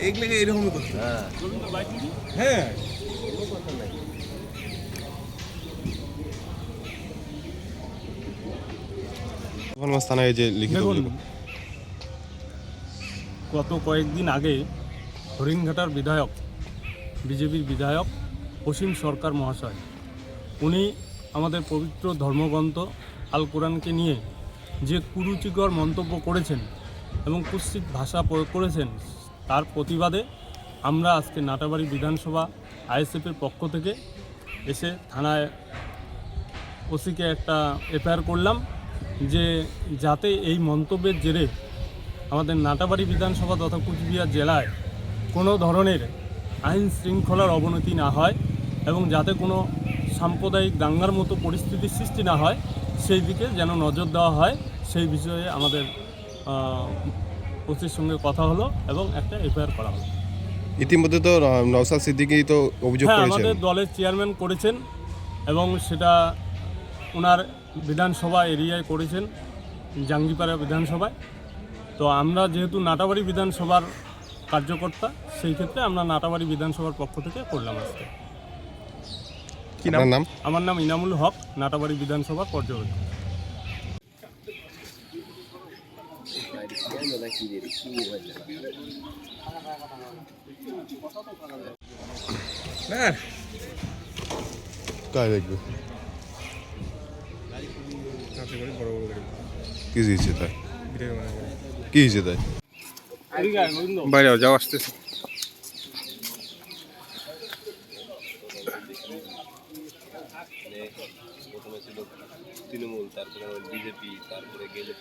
এগুলোকে এরকমই করছে হ্যাঁ। হ্যাঁ। থানায় যে লিখিত। গত কয়েকদিন আগে হরিণঘাটার বিধায়ক, বিজেপির বিধায়ক অসীম সরকার মহাশয়, উনি আমাদের পবিত্র ধর্মগ্রন্থ আল কোরআনকে নিয়ে যে কুরুচিকর মন্তব্য করেছেন এবং কুৎসিত ভাষা প্রয়োগ করেছেন, তার প্রতিবাদে আমরা আজকে নাটাবাড়ি বিধানসভা আইএসএফের পক্ষ থেকে এসে থানায় ওসিকে একটা এফআইআর করলাম যে যাতে এই মন্তব্যের জেরে আমাদের নাটাবাড়ি বিধানসভা তথা কুচবিহার জেলায় কোনো ধরনের আইন শৃঙ্খলার অবনতি না হয় এবং যাতে কোনো সাম্প্রদায়িক দাঙ্গার মতো পরিস্থিতির সৃষ্টি না হয় সেই দিকে যেন নজর দেওয়া হয়। সেই বিষয়ে আমাদের ওসির সঙ্গে কথা হলো এবং একটা এফআইআর করা হলো। ইতিমধ্যে তো আহ, নওশাদ সিদ্দিকী তো অভিযোগ হ্যাঁ করেছেন। আমাদের দলের চেয়ারম্যান করেছেন এবং সেটা ওনার বিধানসভা এরিয়ায় করেছেন জাঙ্গিপাড়া বিধানসভায়। তো আমরা যেহেতু নাটাবাড়ি বিধানসভার কার্যকর্তা সেই ক্ষেত্রে আমরা নাটাবাড়ি বিধানসভার পক্ষ থেকে করলাম আজকে। আপনার নাম? আমার নাম ইনামুল হক নাটাবাড়ি বিধানসভার পর্যবেক্ষক। হ্যাঁ। কাজ দেখবে। কি হয়েছে তাই? কি হয়েছে তাই? বাইরে যাও আসতেছে। প্রথমে ছিল তৃণমূল তারপরে বিজেপি তারপরে গেলে